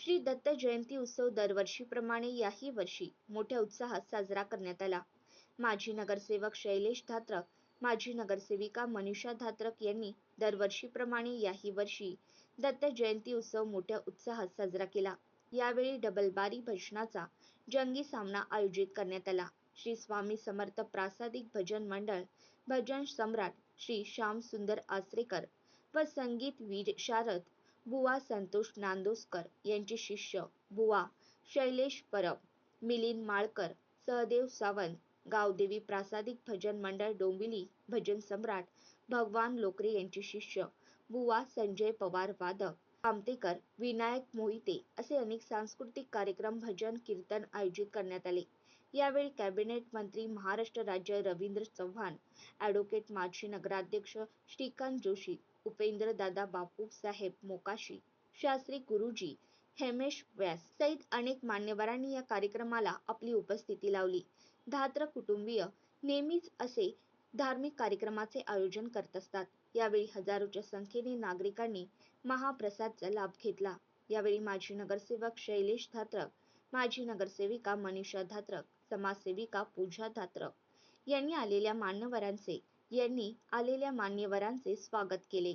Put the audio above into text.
श्री दत्त जयंती उत्सव दरवर्षीप्रमाणे याही वर्षी मोठ्या उत्साहात साजरा करण्यात आला. माजी नगरसेवक शैलेश धात्रक माजी नगरसेविका मनीषा धात्रक यांनी दरवर्षीप्रमाणे याही वर्षी दत्त जयंती उत्सव मोठ्या उत्साहात साजरा केला. यावेळी डबलबारी भजनाचा जंगी सामना आयोजित करण्यात आला. श्री स्वामी समर्थ प्रासादिक भजन मंडळ भजन सम्राट श्री श्याम सुंदर आसरेकर व संगीत वीर शारद बुवा संतोष नांदोसकर यांचे शिष्य बुवा शैलेश परब मिलिंद माळकर सहदेव सावंत गावदेवी प्रासादिक भजन मंडळ डोंबिवली भजन सम्राट भगवान लोकरे यांचे शिष्य बुवा संजय पवार वादक आमतेकर विनायक मोहिते असे अनेक सांस्कृतिक कार्यक्रम भजन कीर्तन आयोजित करण्यात आले. यावेळी कॅबिनेट मंत्री महाराष्ट्र राज्य रवींद्र चव्हाण ॲडव्होकेट माजी नगराध्यक्ष श्रीकांत जोशी उपेंद्रदादा बापू साहेब मोकाशी शास्त्री गुरुजी हेमेश व्यास सहित अनेक मान्यवरांनी या कार्यक्रमाला आपली उपस्थिती लावली. धात्र कुटुंबीय नेहमीच असे धार्मिक कार्यक्रमाचे आयोजन करत असतात. यावेळी हजारोच्या संख्येने नागरिकांनी महाप्रसादचा लाभ घेतला. यावेळी माजी नगरसेवक शैलेश धात्रक माजी नगरसेविका मनीषा धात्रक समाजसेविका पूजा धात्रक यांनी आलेल्या मान्यवरांचे यांनी आलेल्या मान्यवरांचे स्वागत केले.